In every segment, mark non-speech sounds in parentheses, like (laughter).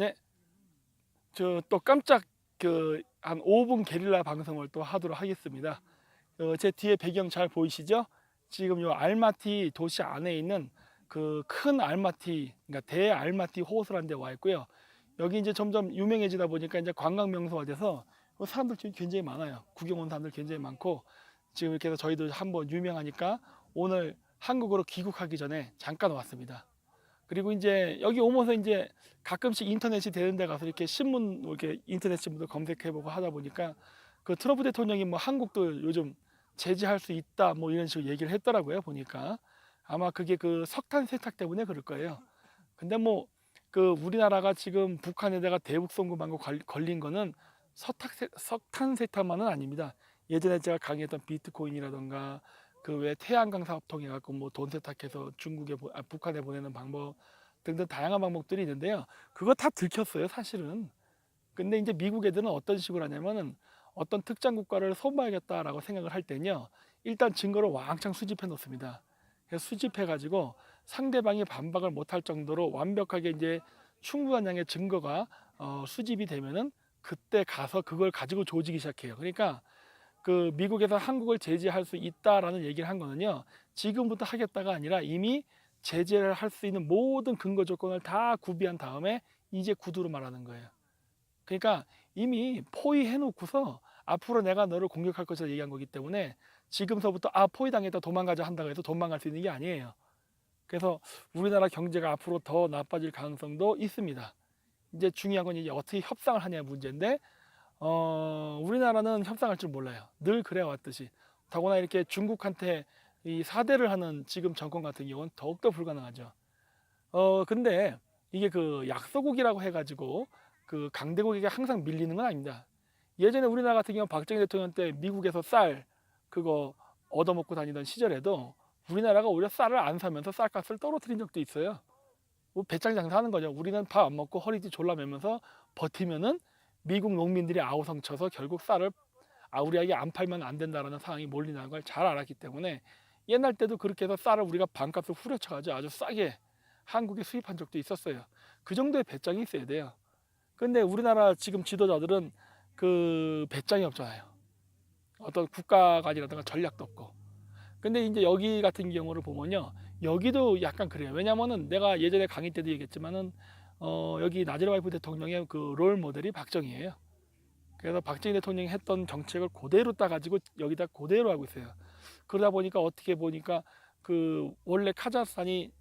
네. 저 또 깜짝 그 한 5분 게릴라 방송을 또 하도록 하겠습니다. 어, 제 뒤에 배경 잘 보이시죠? 지금 요 알마티 도시 안에 있는 그 큰 알마티, 그러니까 대 알마티 호수라는 데 와 있고요. 여기 이제 점점 유명해지다 보니까 이제 관광 명소가 돼서 사람들 지금 굉장히 많아요. 구경 온 사람들 굉장히 많고 지금 이렇게 해서 저희도 한번 유명하니까 오늘 한국으로 귀국하기 전에 잠깐 왔습니다. 그리고 이제 여기 오면서 이제 가끔씩 인터넷이 되는 데 가서 이렇게 신문 뭐 이렇게 인터넷 신문도 검색해 보고 하다 보니까 그 트럼프 대통령이 뭐 한국도 요즘 제재할 수 있다 뭐 이런 식으로 얘기를 했더라고요 보니까 아마 그게 그 석탄 세탁 때문에 그럴 거예요. 근데 뭐 그 우리나라가 지금 북한에다가 대북 송금한 거 걸- 걸린 거는 석탄 세, 석탄 세탁만은 아닙니다. 예전에 제가 강의했던 비트코인이라던가 그 외 태양광 사업 통해 갖고 뭐 돈 세탁해서 중국에 보- 아, 북한에 보내는 방법 등등 다양한 방법들이 있는데요. 그거 다 들켰어요, 사실은. 근데 이제 미국 애들은 어떤 식으로 하냐면은 어떤 특정 국가를 소모하겠다라고 생각을 할 때는요. 일단 증거를 왕창 수집해 놓습니다. 그래서 수집해 가지고 상대방이 반박을 못할 정도로 완벽하게 이제 충분한 양의 증거가 어, 수집이 되면은 그때 가서 그걸 가지고 조지기 시작해요. 그러니까 그 미국에서 한국을 제재할 수 있다라는 얘기를 한 거는요. 지금부터 하겠다가 아니라 이미 제재를 할 수 있는 모든 근거 조건을 다 구비한 다음에 이제 구두로 말하는 거예요. 그러니까 이미 포위해 놓고서 앞으로 내가 너를 공격할 것을 얘기한 거기 때문에 지금서부터 아 포위당했다 도망가자 한다고 해서 도망갈 수 있는 게 아니에요. 그래서 우리나라 경제가 앞으로 더 나빠질 가능성도 있습니다. 이제 중요한 건 이제 어떻게 협상을 하냐 문제인데 어, 우리나라는 협상할 줄 몰라요. 늘 그래 왔듯이. 더구나 이렇게 중국한테 이 사대를 하는 지금 정권 같은 경우는 더욱더 불가능하죠. 어, 근데 이게 그 약소국이라고 해가지고 그 강대국에게 항상 밀리는 건 아닙니다. 예전에 우리나라 같은 경우 박정희 대통령 때 미국에서 쌀 그거 얻어먹고 다니던 시절에도 우리나라가 오히려 쌀을 안 사면서 쌀값을 떨어뜨린 적도 있어요. 뭐 배짱 장사하는 거죠. 우리는 밥 안 먹고 허리띠 졸라 매면서 버티면은 미국 농민들이 아우성 쳐서 결국 쌀을 아 우리에게 안 팔면 안 된다라는 상황이 몰리는 걸 잘 알았기 때문에 옛날 때도 그렇게 해서 쌀을 우리가 반값을 후려쳐가지고 아주 싸게 한국에 수입한 적도 있었어요. 그 정도의 배짱이 있어야 돼요. 근데 우리나라 지금 지도자들은 그 배짱이 없잖아요. 어떤 국가관이라든가 전략도 없고. 근데 이제 여기 같은 경우를 보면요. 여기도 약간 그래요. 왜냐면은 내가 예전에 강의 때도 얘기했지만은 어, 여기 나즈르바이프 대통령의 그 롤 모델이 박정희예요. 그래서 박정희 대통령이 했던 정책을 그대로 따가지고 여기다 그대로 하고 있어요. 그러다 보니까 어떻게 보니까 그 원래 카자흐스탄이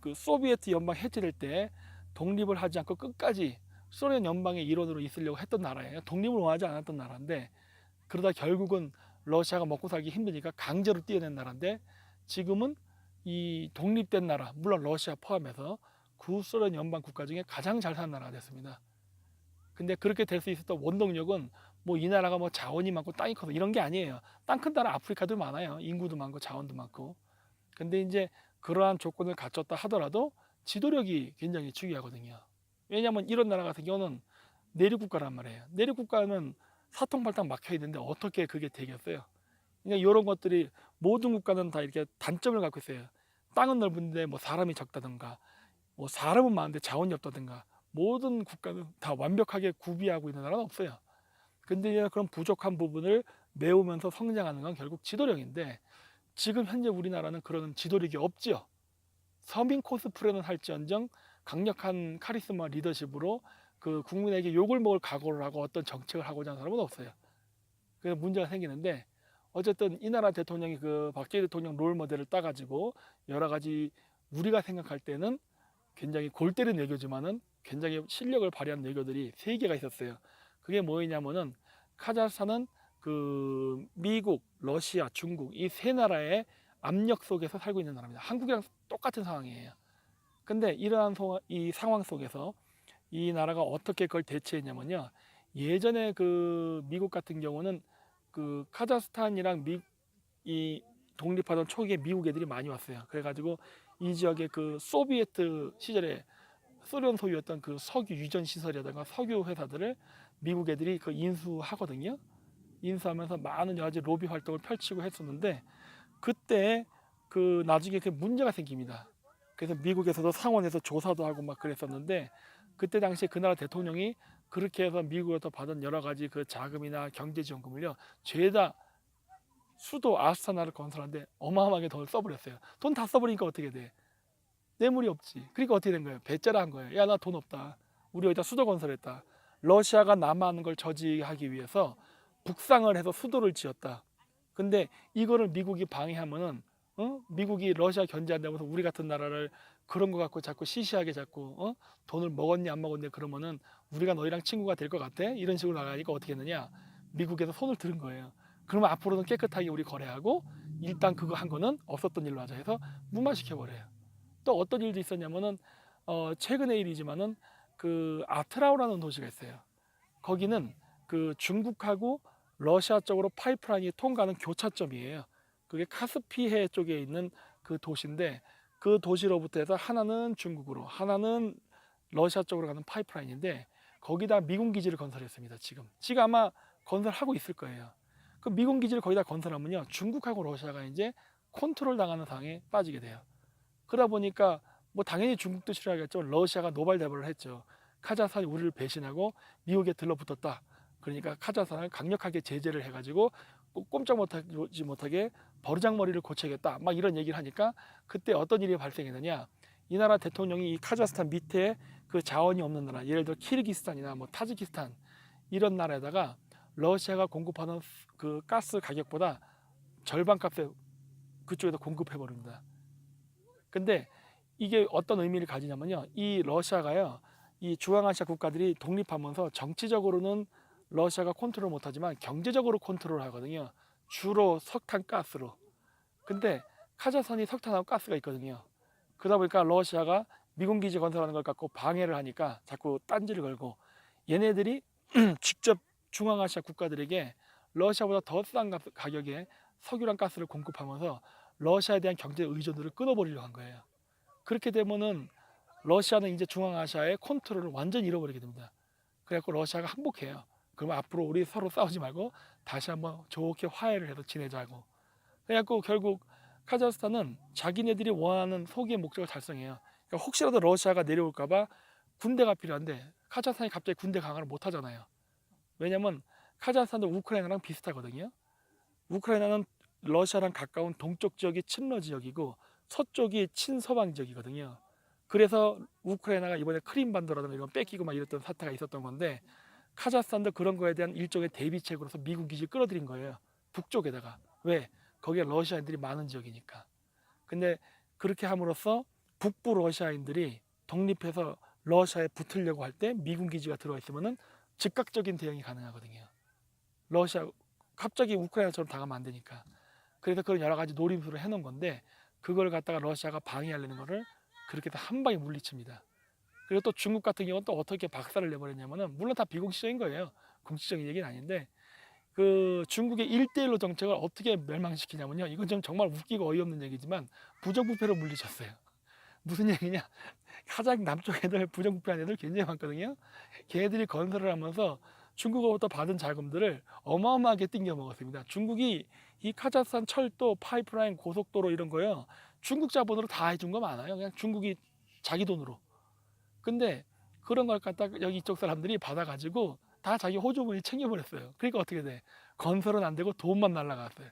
그 소비에트 연방 해체될 때 독립을 하지 않고 끝까지 소련 연방의 일원으로 있으려고 했던 나라예요. 독립을 원하지 않았던 나라인데 그러다 결국은 러시아가 먹고 살기 힘드니까 강제로 띄어낸 나라인데 지금은 이 독립된 나라, 물론 러시아 포함해서 구소련 연방 국가 중에 가장 잘 사는 나라가 됐습니다. 근데 그렇게 될 수 있었던 원동력은 뭐 이 나라가 뭐 자원이 많고 땅이 커서 이런 게 아니에요. 땅 큰 나라 아프리카도 많아요. 인구도 많고 자원도 많고. 근데 이제 그러한 조건을 갖췄다 하더라도 지도력이 굉장히 중요하거든요. 왜냐하면 이런 나라 같은 경우는 내륙 국가란 말이에요. 내륙 국가는 사통발당 막혀 있는데 어떻게 그게 되겠어요? 그러니까 이런 것들이 모든 국가는 다 이렇게 단점을 갖고 있어요. 땅은 넓은데 뭐 사람이 적다든가, 뭐 사람은 많은데 자원이 없다든가, 모든 국가는 다 완벽하게 구비하고 있는 나라는 없어요. 근데 그런 부족한 부분을 메우면서 성장하는 건 결국 지도력인데 지금 현재 우리나라는 그런 지도력이 없지요. 서민 코스프레는 할지언정 강력한 카리스마 리더십으로 그 국민에게 욕을 먹을 각오를 하고 어떤 정책을 하고자 하는 사람은 없어요. 그래서 문제가 생기는데 어쨌든 이 나라 대통령이 그 박정희 대통령 롤 모델을 따가지고 여러 가지 우리가 생각할 때는 굉장히 골 때리는 외교지만은 굉장히 실력을 발휘한 외교들이 세 개가 있었어요. 그게 뭐였냐면은 카자흐스탄은 그 미국, 러시아, 중국 이 세 나라의 압력 속에서 살고 있는 나라입니다. 한국이랑 똑같은 상황이에요. 근데 이러한 소- 이 상황 속에서 이 나라가 어떻게 그걸 대처했냐면요. 예전에 그 미국 같은 경우는 그 카자흐스탄이랑 미, 이 독립하던 초기에 미국 애들이 많이 왔어요. 그래가지고 이 지역의 그 소비에트 시절에 소련 소유였던 그 석유 유전 시설이라든가 석유 회사들을 미국 애들이 그 인수하거든요. 인수하면서 많은 여러 가지 로비 활동을 펼치고 했었는데 그때 그 나중에 그 문제가 생깁니다. 그래서 미국에서도 상원에서 조사도 하고 막 그랬었는데 그때 당시에 그 나라 대통령이 그렇게 해서 미국에서 받은 여러 가지 그 자금이나 경제 지원금을요 죄다 수도 아스타나를 건설하는데 어마어마하게 돈을 써버렸어요. 돈 다 써버리니까 어떻게 돼? 뇌물이 없지. 그러니까 어떻게 된 거예요? 배째라 한 거예요. 야 나 돈 없다. 우리 여기다 수도 건설했다. 러시아가 남하는 걸 저지하기 위해서 북상을 해서 수도를 지었다. 근데 이거를 미국이 방해하면은 어? 미국이 러시아 견제한다면서 우리 같은 나라를 그런 거 갖고 자꾸 시시하게 자꾸 어? 돈을 먹었냐 안 먹었냐 그러면은 우리가 너희랑 친구가 될 것 같아? 이런 식으로 나가니까 어떻게 했느냐? 미국에서 손을 들은 거예요. 그러면 앞으로는 깨끗하게 우리 거래하고 일단 그거 한 거는 없었던 일로 하자 해서 무마시켜 버려요. 또 어떤 일도 있었냐면은 어 최근의 일이지만은 그 아트라우라는 도시가 있어요. 거기는 그 중국하고 러시아 쪽으로 파이프라인이 통과하는 교차점이에요. 그게 카스피해 쪽에 있는 그 도시인데 그 도시로부터 해서 하나는 중국으로 하나는 러시아 쪽으로 가는 파이프라인인데 거기다 미군 기지를 건설했습니다. 지금 지금 아마 건설하고 있을 거예요. 그 미군 기지를 거기다 건설하면요 중국하고 러시아가 이제 컨트롤 당하는 상황에 빠지게 돼요. 그러다 보니까 뭐 당연히 중국도 싫어하겠죠. 러시아가 노발대발을 했죠. 카자흐스탄이 우리를 배신하고 미국에 들러붙었다. 그러니까 카자흐스탄을 강력하게 제재를 해가지고 꼼- 꼼짝 못하지 못하게 버르장머리를 고쳐야겠다. 막 이런 얘기를 하니까 그때 어떤 일이 발생했느냐. 이 나라 대통령이 이 카자흐스탄 밑에 그 자원이 없는 나라, 예를 들어 키르기스탄이나 뭐 타지키스탄 이런 나라에다가 러시아가 공급하는 그 가스 가격보다 절반 값에 그쪽에다 공급해 버립니다. 근데 이게 어떤 의미를 가지냐면요. 이 러시아가요. 이 중앙아시아 국가들이 독립하면서 정치적으로는 러시아가 컨트롤 못하지만 경제적으로 컨트롤 하거든요. 주로 석탄 가스로. 근데 카자흐스탄이 석탄하고 가스가 있거든요. 그러다 보니까 러시아가 미군 기지 건설하는 걸 갖고 방해를 하니까 자꾸 딴지를 걸고 얘네들이 (clears throat) 직접 중앙아시아 국가들에게 러시아보다 더 싼 가격에 석유랑 가스를 공급하면서 러시아에 대한 경제 의존도를 끊어버리려고 한 거예요. 그렇게 되면은 러시아는 이제 중앙아시아의 컨트롤을 완전히 잃어버리게 됩니다. 그래갖고 러시아가 항복해요. 그러면 앞으로 우리 서로 싸우지 말고 다시 한번 좋게 화해를 해서 지내자고. 그래갖고 결국 카자흐스탄은 자기네들이 원하는 소기의 목적을 달성해요. 그러니까 혹시라도 러시아가 내려올까봐 군대가 필요한데 카자흐스탄이 갑자기 군대 강화를 못 하잖아요. 왜냐면 카자흐스탄도 우크라이나랑 비슷하거든요. 우크라이나는 러시아랑 가까운 동쪽 지역이 친러 지역이고 서쪽이 친서방 지역이거든요. 그래서 우크라이나가 이번에 크림반도라든가 이런 뺏기고 막 이랬던 사태가 있었던 건데 카자흐스탄도 그런 거에 대한 일종의 대비책으로서 미국 기지를 끌어들인 거예요. 북쪽에다가 왜 거기에 러시아인들이 많은 지역이니까. 근데 그렇게 함으로써 북부 러시아인들이 독립해서 러시아에 붙으려고 할 때 미군 기지가 들어와 있으면은 즉각적인 대응이 가능하거든요. 러시아 갑자기 우크라이나처럼 당하면 안 되니까. 그래서 그런 여러 가지 노림수를 해놓은 건데 그걸 갖다가 러시아가 방해하려는 거를 그렇게 다 한 방에 물리칩니다. 그리고 또 중국 같은 경우는 또 어떻게 박살을 내버렸냐면은 물론 다 비공식적인 거예요. 공식적인 얘기는 아닌데 그 중국의 일대일로 정책을 어떻게 멸망시키냐면요. 이건 좀 정말 웃기고 어이없는 얘기지만 부정부패로 물리쳤어요. 무슨 얘기냐? (laughs) 가장 남쪽 애들 부정부패한 애들 굉장히 많거든요. 걔네들이 건설을 하면서 중국으로부터 받은 자금들을 어마어마하게 띵겨 먹었습니다. 중국이 이 카자흐스탄 철도, 파이프라인, 고속도로 이런 거요. 중국 자본으로 다 해준 거 많아요. 그냥 중국이 자기 돈으로. 근데 그런 걸 갖다 여기 이쪽 사람들이 받아가지고 다 자기 호주머니 챙겨버렸어요. 그러니까 어떻게 돼? 건설은 안 되고 돈만 날라갔어요.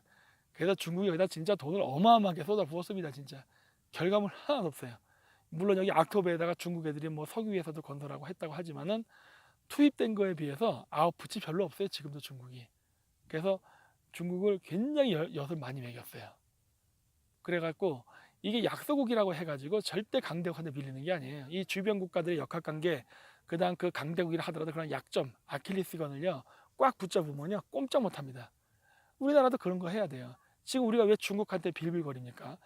그래서 중국이 여기다 진짜 돈을 어마어마하게 쏟아 부었습니다. 진짜 결과물 하나도 없어요. 물론 여기 악토베에다가 중국 애들이 뭐 석유회사도 건설하고 했다고 하지만은 투입된 거에 비해서 아웃풋이 별로 없어요. 지금도 중국이. 그래서 중국을 굉장히 여- 엿을 많이 먹였어요. 그래갖고 이게 약소국이라고 해가지고 절대 강대국한테 밀리는 게 아니에요. 이 주변 국가들의 역학관계, 그다음 그 강대국이라 하더라도 그런 약점, 아킬리스건을요 꽉 붙잡으면요 꼼짝 못합니다. 우리나라도 그런 거 해야 돼요. 지금 우리가 왜 중국한테 빌빌거립니까?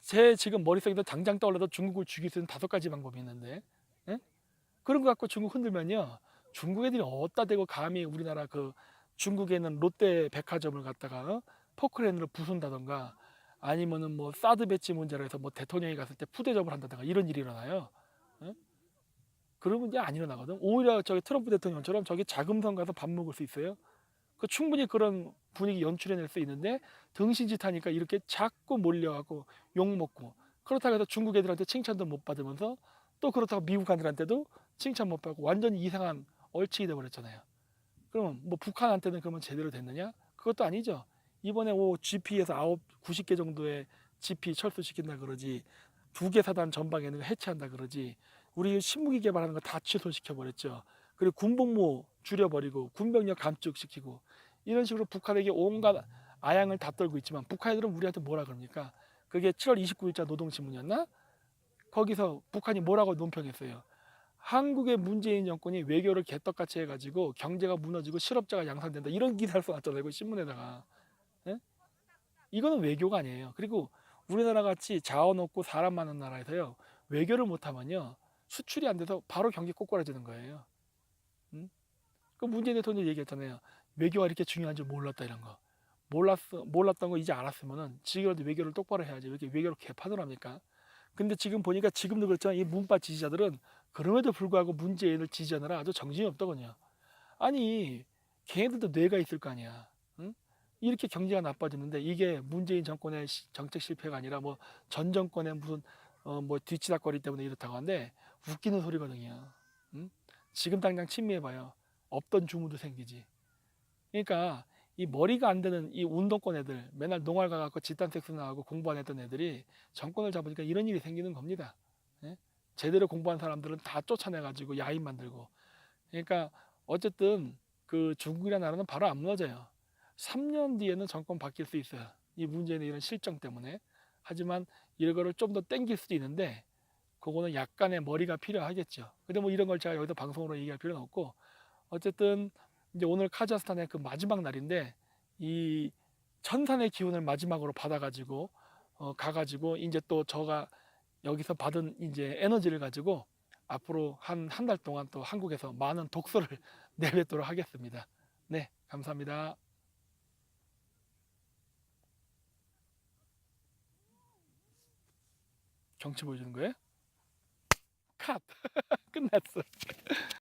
제 지금 머릿속에도 당장 떠올라도 중국을 죽일 수 있는 다섯 가지 방법이 있는데, 예? 그런 거 갖고 중국 흔들면요 중국 애들이 어디다 대고 감히 우리나라 그 중국에 있는 롯데 백화점을 갖다가 어? 포크레인으로 부순다던가 아니면은 뭐 사드 배치 문제로 해서 뭐 대통령이 갔을 때 푸대접을 한다든가 이런 일이 일어나요. 어? 그러면 이제 안 일어나거든. 오히려 저기 트럼프 대통령처럼 저기 자금성 가서 밥 먹을 수 있어요. 그 충분히 그런 분위기 연출해낼 수 있는데 등신짓 하니까 이렇게 자꾸 몰려가고 욕 먹고 그렇다고 해서 중국 애들한테 칭찬도 못 받으면서 또 그렇다고 미국 애들한테도 칭찬 못 받고 완전히 이상한 얼치기 돼 버렸잖아요. 그럼 뭐 북한한테는 그러면 제대로 됐느냐? 그것도 아니죠. 이번에 오 GP에서 아홉 90개 정도의 GP 철수시킨다 그러지 두 개 사단 전방에는 해체한다 그러지 우리 신무기 개발하는 거 다 취소시켜 버렸죠. 그리고 군복무 줄여버리고 군병력 감축시키고 이런 식으로 북한에게 온갖 아양을 다 떨고 있지만 북한 애들은 우리한테 뭐라 그럽니까? 그게 7월 29일자 노동신문이었나? 거기서 북한이 뭐라고 논평했어요. 한국의 문재인 정권이 외교를 개떡같이 해가지고 경제가 무너지고 실업자가 양산된다 이런 기사를 써놨잖아요 그 신문에다가 예? 이거는 외교가 아니에요 그리고 우리나라 같이 자원 없고 사람 많은 나라에서요 외교를 못하면요 수출이 안 돼서 바로 경기 꼬꾸라지는 거예요 응? 그 문재인 대통령이 얘기했잖아요 외교가 이렇게 중요한 줄 몰랐다 이런 거 몰랐어 몰랐던 거 이제 알았으면은 지금이라도 외교를 똑바로 해야지 왜 이렇게 외교를 개판을 합니까 근데 지금 보니까 지금도 그렇지만 이 문파 지지자들은 그럼에도 불구하고 문재인을 지지하느라 아주 정신이 없더군요. 아니 걔네들도 뇌가 있을 거 아니야. 응? 이렇게 경제가 나빠졌는데 이게 문재인 정권의 시- 정책 실패가 아니라 뭐 전 정권의 무슨 어 뭐 뒤치다거리 때문에 이렇다고 하는데 웃기는 소리거든요. 응? 지금 당장 침미해봐요. 없던 주문도 생기지. 그러니까 이 머리가 안 되는 이 운동권 애들 맨날 농활 가갖고 집단 섹스 나 하고 공부 안 했던 애들이 정권을 잡으니까 이런 일이 생기는 겁니다. 예? 제대로 공부한 사람들은 다 쫓아내가지고 야인 만들고. 그러니까 어쨌든 그 중국이라는 나라는 바로 안 무너져요. 3년 뒤에는 정권 바뀔 수 있어요. 이 문재인의 이런 실정 때문에. 하지만 이거를 좀 더 땡길 수도 있는데 그거는 약간의 머리가 필요하겠죠. 근데 뭐 이런 걸 제가 여기서 방송으로 얘기할 필요는 없고 어쨌든 이제 오늘 카자흐스탄의 그 마지막 날인데 이 천산의 기운을 마지막으로 받아가지고 어, 가가지고 이제 또 저가 여기서 받은 이제 에너지를 가지고 앞으로 한 한 달 동안 또 한국에서 많은 독서를 (laughs) 내뱉도록 하겠습니다. 네, 감사합니다. 경치 보여주는 거예요? 컷! (laughs) 끝났어.